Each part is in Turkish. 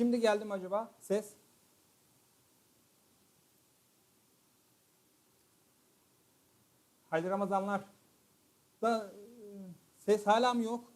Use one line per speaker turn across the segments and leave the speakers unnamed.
Şimdi geldi mi acaba ses? Hayırlı Ramazanlar. Da e, ses hala mı yok?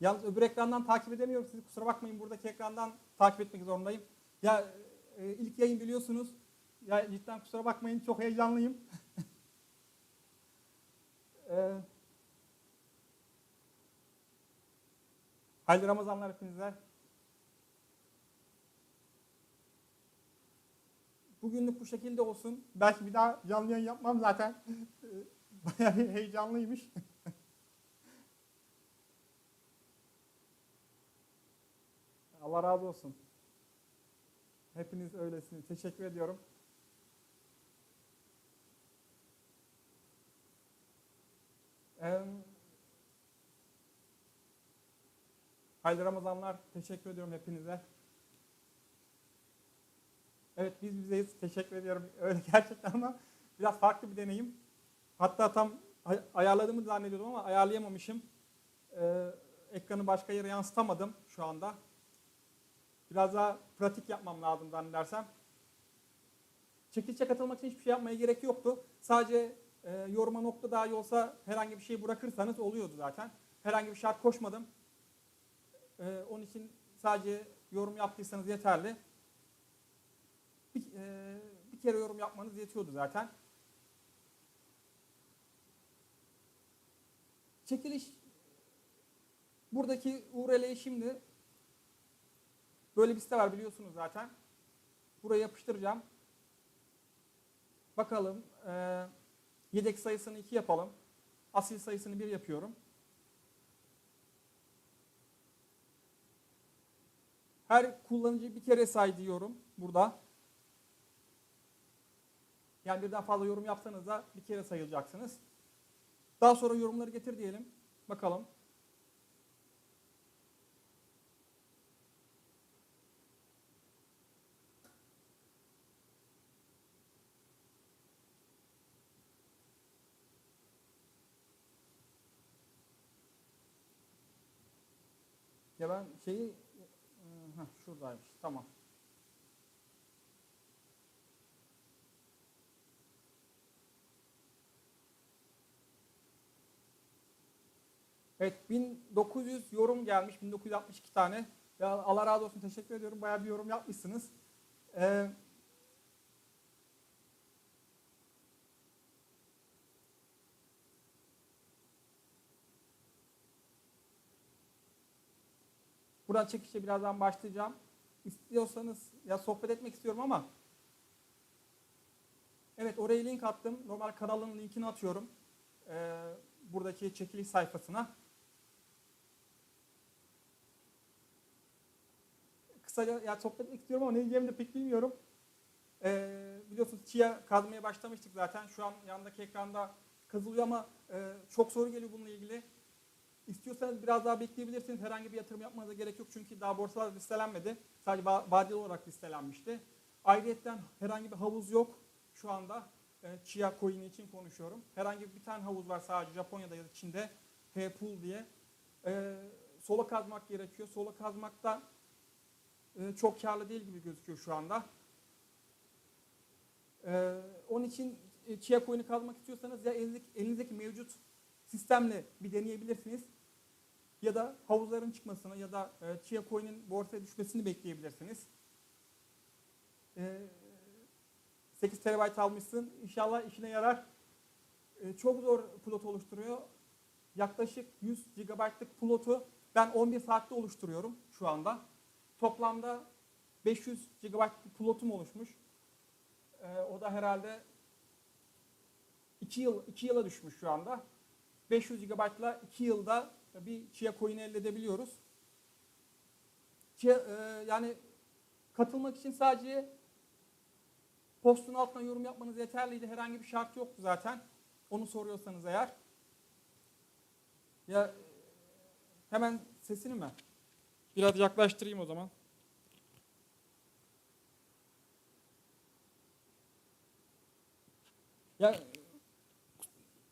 Yalnız öbür ekrandan takip edemiyorum sizi. Kusura bakmayın buradaki ekrandan takip etmek zorundayım. Ya e, ilk yayın biliyorsunuz. Ya cidden kusura bakmayın çok heyecanlıyım. e, hayırlı Ramazanlar hepinize. Bugünlük bu şekilde olsun. Belki bir daha canlı yayın yapmam zaten. Bayağı bir heyecanlıymış. Allah razı olsun. Hepiniz öylesiniz. Teşekkür ediyorum. Ee, hayırlı Ramazanlar. Teşekkür ediyorum hepinize. Evet biz bizeyiz. Teşekkür ediyorum. Öyle gerçekten ama biraz farklı bir deneyim. Hatta tam ay- ayarladığımı zannediyordum ama ayarlayamamışım. Ee, ekranı başka yere yansıtamadım şu anda. Biraz daha pratik yapmam lazım zannedersem. Çekilişe katılmak için hiçbir şey yapmaya gerek yoktu. Sadece e, yoruma nokta dahi olsa herhangi bir şey bırakırsanız oluyordu zaten. Herhangi bir şart koşmadım. E, onun için sadece yorum yaptıysanız yeterli. Bir, e, bir kere yorum yapmanız yetiyordu zaten. Çekiliş buradaki URL'yi şimdi Böyle bir site var biliyorsunuz zaten. Buraya yapıştıracağım. Bakalım. E, yedek sayısını 2 yapalım. Asil sayısını 1 yapıyorum. Her kullanıcı bir kere say diyorum burada. Yani birden fazla yorum yapsanız da bir kere sayılacaksınız. Daha sonra yorumları getir diyelim. Bakalım. Ya ben şeyi heh, şuradaymış. Tamam. Evet 1900 yorum gelmiş. 1962 tane. Ya Allah razı olsun teşekkür ediyorum. Bayağı bir yorum yapmışsınız. Ee, Buradan çekişe birazdan başlayacağım. İstiyorsanız ya sohbet etmek istiyorum ama Evet oraya link attım. Normal kanalın linkini atıyorum. Ee, buradaki çekiliş sayfasına. Kısaca ya sohbet etmek istiyorum ama ne diyeceğimi de pek bilmiyorum. Ee, biliyorsunuz chia kazmaya başlamıştık zaten. Şu an yandaki ekranda kazılıyor ama e, çok soru geliyor bununla ilgili. İstiyorsanız biraz daha bekleyebilirsiniz. Herhangi bir yatırım yapmanıza gerek yok çünkü daha borsalar listelenmedi. Sadece va- vadeli olarak listelenmişti. Ayrıyeten herhangi bir havuz yok şu anda. E, Chia coin için konuşuyorum. Herhangi bir tane havuz var sadece Japonya'da ya da Çin'de. H-Pool diye. E, sola kazmak gerekiyor. Sola kazmakta e, çok karlı değil gibi gözüküyor şu anda. E, onun için e, Chia coin'i kazmak istiyorsanız ya elinizdeki, elinizdeki mevcut sistemle bir deneyebilirsiniz. Ya da havuzların çıkmasını ya da e, Chia Coin'in borsaya düşmesini bekleyebilirsiniz. E, 8 TB almışsın. İnşallah işine yarar. E, çok zor plot oluşturuyor. Yaklaşık 100 GB'lık plotu ben 11 saatte oluşturuyorum şu anda. Toplamda 500 GB'lık plotum oluşmuş. E, o da herhalde 2 yıl 2 yıla düşmüş şu anda. 500 GB'la 2 yılda bir Chia coin elde edebiliyoruz. Chia, e, yani katılmak için sadece postun altına yorum yapmanız yeterliydi. Herhangi bir şart yoktu zaten. Onu soruyorsanız eğer. Ya e, hemen sesini mi? Biraz yaklaştırayım o zaman. Ya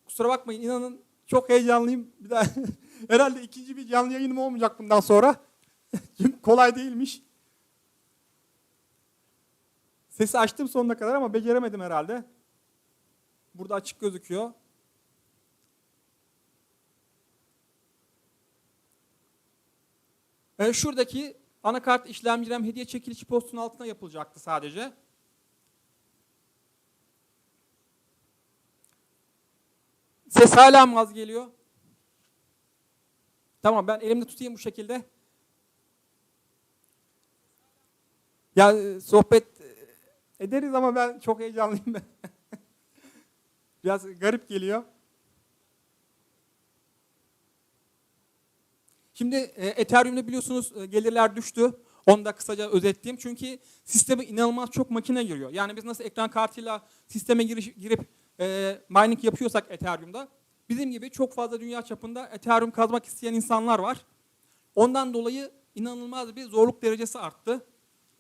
kusura bakmayın inanın çok heyecanlıyım. Bir daha herhalde ikinci bir canlı yayınım olmayacak bundan sonra. Çünkü kolay değilmiş. Sesi açtım sonuna kadar ama beceremedim herhalde. Burada açık gözüküyor. Ee, şuradaki anakart işlemcilem hediye çekilişi postunun altına yapılacaktı sadece. Ses hala mı az geliyor? Tamam ben elimde tutayım bu şekilde. Ya e, sohbet e, ederiz ama ben çok heyecanlıyım ben. Biraz garip geliyor. Şimdi e, Ethereum'da biliyorsunuz gelirler düştü. Onu da kısaca özetleyeyim. Çünkü sisteme inanılmaz çok makine giriyor. Yani biz nasıl ekran kartıyla sisteme giriş, girip e, mining yapıyorsak Ethereum'da bizim gibi çok fazla dünya çapında Ethereum kazmak isteyen insanlar var. Ondan dolayı inanılmaz bir zorluk derecesi arttı.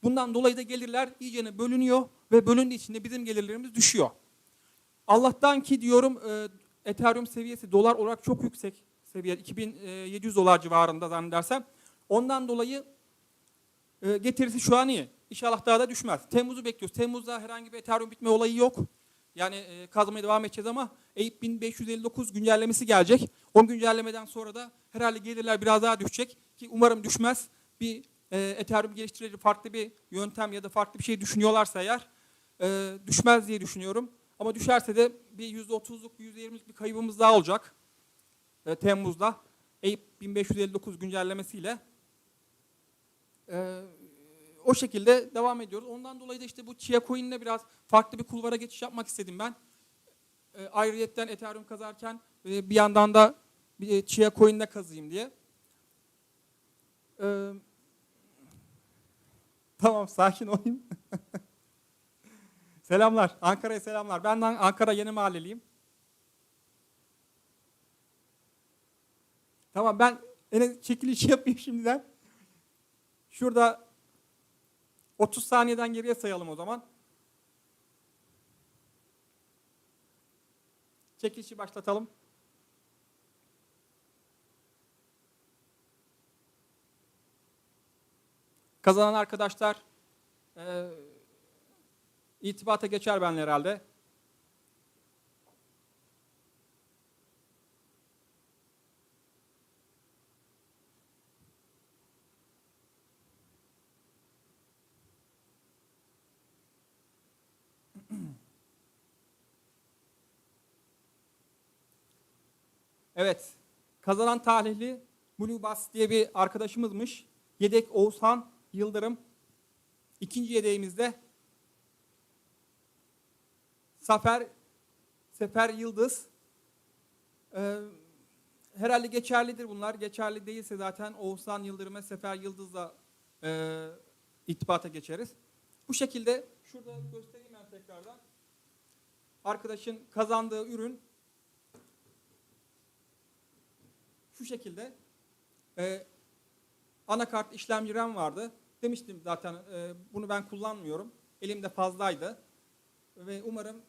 Bundan dolayı da gelirler iyicene bölünüyor ve bölündüğü için de bizim gelirlerimiz düşüyor. Allah'tan ki diyorum e, Ethereum seviyesi dolar olarak çok yüksek seviye 2700 dolar civarında zannedersem. Ondan dolayı e, getirisi şu an iyi. İnşallah daha da düşmez. Temmuz'u bekliyoruz. Temmuz'da herhangi bir Ethereum bitme olayı yok. Yani e, kazmaya devam edeceğiz ama EIP 1559 güncellemesi gelecek. O güncellemeden sonra da herhalde gelirler biraz daha düşecek ki umarım düşmez. Bir e, Ethereum geliştirici farklı bir yöntem ya da farklı bir şey düşünüyorlarsa eğer e, düşmez diye düşünüyorum. Ama düşerse de bir %30'luk, %20'lik bir kaybımız daha olacak. E, Temmuz'da EIP 1559 güncellemesiyle. E, o şekilde devam ediyoruz. Ondan dolayı da işte bu Chia Coin'le biraz farklı bir kulvara geçiş yapmak istedim ben. E, ayrıyetten Ethereum kazarken e, bir yandan da bir Chia Coin'le kazıyım diye. E, tamam sakin olayım. selamlar. Ankara'ya selamlar. Ben de Ankara Yeni Mahalleliyim. Tamam ben en çekilişi yapayım şimdiden. Şurada 30 saniyeden geriye sayalım o zaman. Çekilişi başlatalım. Kazanan arkadaşlar e, itibata geçer benle herhalde. Evet. Kazanan talihli Blue Bus diye bir arkadaşımızmış. Yedek Oğuzhan Yıldırım. İkinci yedeğimizde Zafer Sefer Yıldız. Ee, herhalde geçerlidir bunlar. Geçerli değilse zaten Oğuzhan Yıldırım'a Sefer Yıldız'la e, itibata geçeriz. Bu şekilde şurada göstereyim ben tekrardan. Arkadaşın kazandığı ürün şu şekilde e, anakart işlemci RAM vardı. Demiştim zaten e, bunu ben kullanmıyorum. Elimde fazlaydı. Ve umarım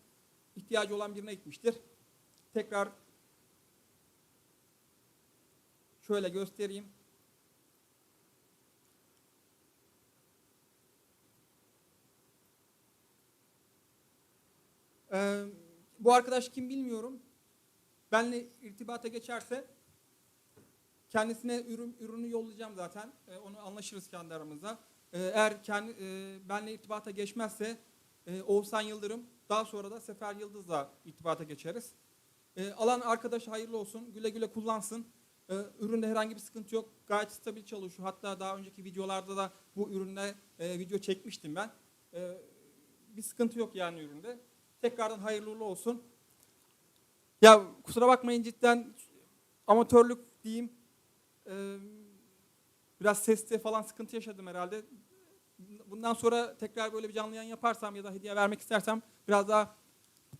ihtiyacı olan birine gitmiştir. Tekrar şöyle göstereyim. Ee, bu arkadaş kim bilmiyorum. Benle irtibata geçerse kendisine ürün, ürünü yollayacağım zaten. Ee, onu anlaşırız kendi aramızda. Ee, eğer kendi e, benle irtibata geçmezse e, Oğuzhan Yıldırım, daha sonra da Sefer Yıldız'la irtibata geçeriz. E, alan arkadaş hayırlı olsun, güle güle kullansın. E, üründe herhangi bir sıkıntı yok, gayet stabil çalışıyor. Hatta daha önceki videolarda da bu ürünle e, video çekmiştim ben. E, bir sıkıntı yok yani üründe. Tekrardan hayırlı olsun. Ya kusura bakmayın cidden amatörlük diyeyim. Biraz seste falan sıkıntı yaşadım herhalde. Bundan sonra tekrar böyle bir canlı yayın yaparsam ya da hediye vermek istersem biraz daha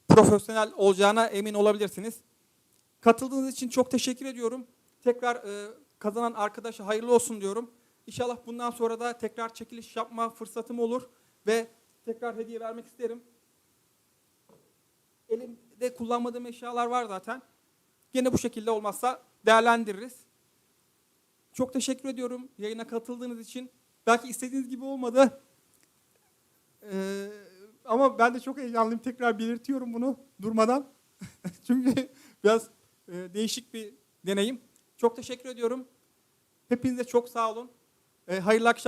profesyonel olacağına emin olabilirsiniz. Katıldığınız için çok teşekkür ediyorum. Tekrar e, kazanan arkadaşa hayırlı olsun diyorum. İnşallah bundan sonra da tekrar çekiliş yapma fırsatım olur ve tekrar hediye vermek isterim. Elimde kullanmadığım eşyalar var zaten. Gene bu şekilde olmazsa değerlendiririz. Çok teşekkür ediyorum yayına katıldığınız için. Belki istediğiniz gibi olmadı. Ee, ama ben de çok heyecanlıyım. Tekrar belirtiyorum bunu durmadan. Çünkü biraz e, değişik bir deneyim. Çok teşekkür ediyorum. Hepinize çok sağ olun. Ee, hayırlı akşam.